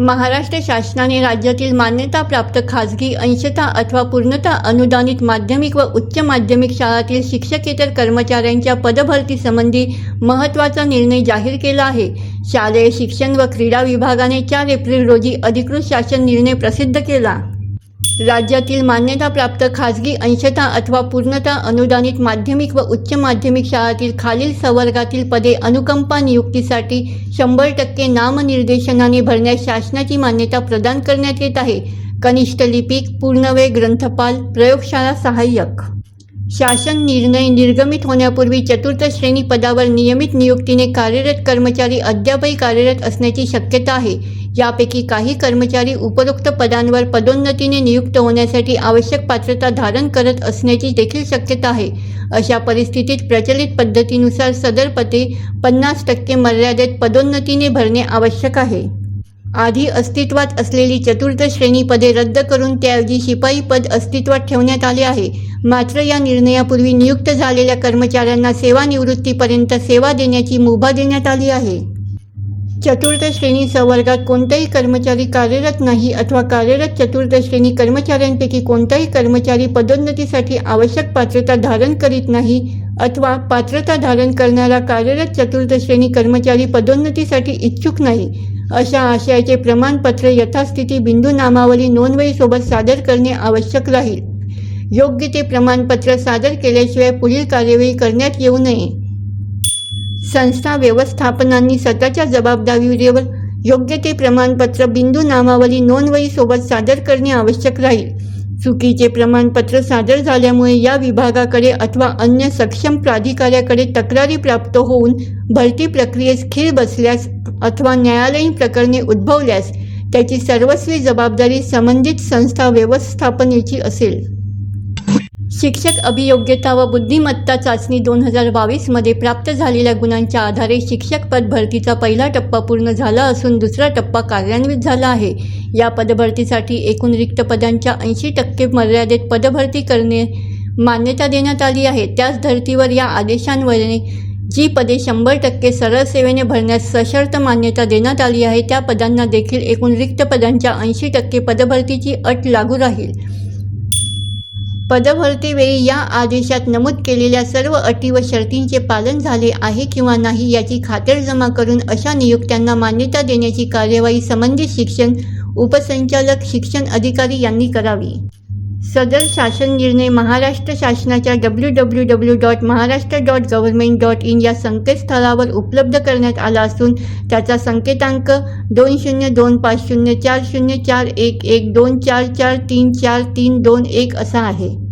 महाराष्ट्र शासनाने राज्यातील मान्यताप्राप्त खाजगी अंशतः अथवा पूर्णता अनुदानित माध्यमिक व उच्च माध्यमिक शाळातील शिक्षकेतर कर्मचाऱ्यांच्या पदभरतीसंबंधी महत्त्वाचा निर्णय जाहीर केला आहे. शालेय शिक्षण व क्रीडा विभागाने चार एप्रिल रोजी अधिकृत शासन निर्णय प्रसिद्ध केला. राज्यातील मान्यताप्राप्त खाजगी अंशता अथवा पूर्णता अनुदानित माध्यमिक व उच्च माध्यमिक शाळातील खालील संवर्गातील पदे अनुकंपा नियुक्तीसाठी शंभर टक्के नामनिर्देशनाने भरण्यास शासनाची मान्यता प्रदान करण्यात येत आहे. कनिष्ठ लिपिक पूर्णवेळ ग्रंथपाल प्रयोगशाळा सहाय्यक. शासन निर्णय निर्गमित होण्यापूर्वी चतुर्थ श्रेणी पदावर नियमित नियुक्तीने कार्यरत कर्मचारी अद्यापही कार्यरत असण्याची शक्यता आहे. यापैकी काही कर्मचारी उपरोक्त पदांवर पदोन्नतीने नियुक्त होण्यासाठी आवश्यक पात्रता धारण करत असण्याची देखील शक्यता आहे. अशा परिस्थितीत प्रचलित पद्धतीनुसार सदर पदे पन्नास टक्के मर्यादेत पदोन्नतीने भरणे आवश्यक आहे. आधी अस्तित्वात असलेली चतुर्थ श्रेणी पदे रद्द करून त्याऐवजी शिपाई पद अस्तित्वात ठेवण्यात आले आहे. मात्र या निर्णयापूर्वी नियुक्त झालेल्या कर्मचाऱ्यांना सेवानिवृत्तीपर्यंत सेवा देण्याची मुभा देण्यात आली आहे. चतुर्थ श्रेणी संवर्गात कोणताही कर्मचारी कार्यरत नाही अथवा कार्यरत चतुर्थ श्रेणी कर्मचाऱ्यांपैकी कोणताही कर्मचारी पदोन्नतीसाठी आवश्यक पात्रता धारण करीत नाही अथवा पात्रता धारण करणारा कार्यरत चतुर्थ श्रेणी कर्मचारी पदोन्नतीसाठी इच्छुक नाही. अशा आशयाचे प्रमाणपत्र यथास्थिती बिंदू नामावली नोंदवहीसोबत सादर करणे आवश्यक राहील. योग्य ते प्रमाणपत्र सादर केल्याशिवाय पुढील कार्यवाही करण्यात येऊ नये. संस्था व्यवस्थापनांनी स्वतःच्या जबाबदारीवर योग्य ते प्रमाणपत्र बिंदू नामावली नोंदवहीसोबत सादर करणे आवश्यक राहील. चुकीचे प्रमाणपत्र सादर झाल्यामुळे या विभागाकडे अथवा अन्य सक्षम प्राधिकाऱ्याकडे तक्रारी प्राप्त होऊन भरती प्रक्रियेस खीळ बसल्यास अथवा न्यायालयीन प्रकरणे उद्भवल्यास त्याची सर्वस्वी जबाबदारी संबंधित संस्था व्यवस्थापनेची असेल. शिक्षक अभियोग्यता व बुद्धिमत्ता चाचणी दोन हजार बावीसमध्ये प्राप्त झालेल्या गुणांच्या आधारे शिक्षक पद भरतीचा पहिला टप्पा पूर्ण झाला असून दुसरा टप्पा कार्यान्वित झाला आहे. या पदभरतीसाठी एकूण रिक्त पदांच्या ऐंशी टक्के मर्यादेत पदभरती करणे मान्यता देण्यात आली आहे. त्याच धर्तीवर या आदेशांवरने जी पदे शंभर टक्के सरळ सेवेने भरण्यास सशर्त मान्यता देण्यात आली आहे त्या पदांना देखील एकूण रिक्त पदांच्या ऐंशी टक्के पदभरतीची अट लागू राहील. पदभरतीवेळी या आदेशात नमूद केलेल्या सर्व अटी व शर्तींचे पालन झाले आहे किंवा नाही याची खातरजमा करून अशा नियुक्त्यांना मान्यता देण्याची कार्यवाही संबंधित शिक्षण उपसंचालक शिक्षण अधिकारी यांनी करावी. सदर शासन निर्णय महाराष्ट्र शासनाच्या W W W dot Maharashtra dot government dot in या संकेतस्थळावर उपलब्ध करण्यात आला असून त्याचा संकेतांक दोन शून्य दोन पाच शून्य चार शून्य चार एक एक दोन चार चार तीन चार तीन दोन एक असा आहे.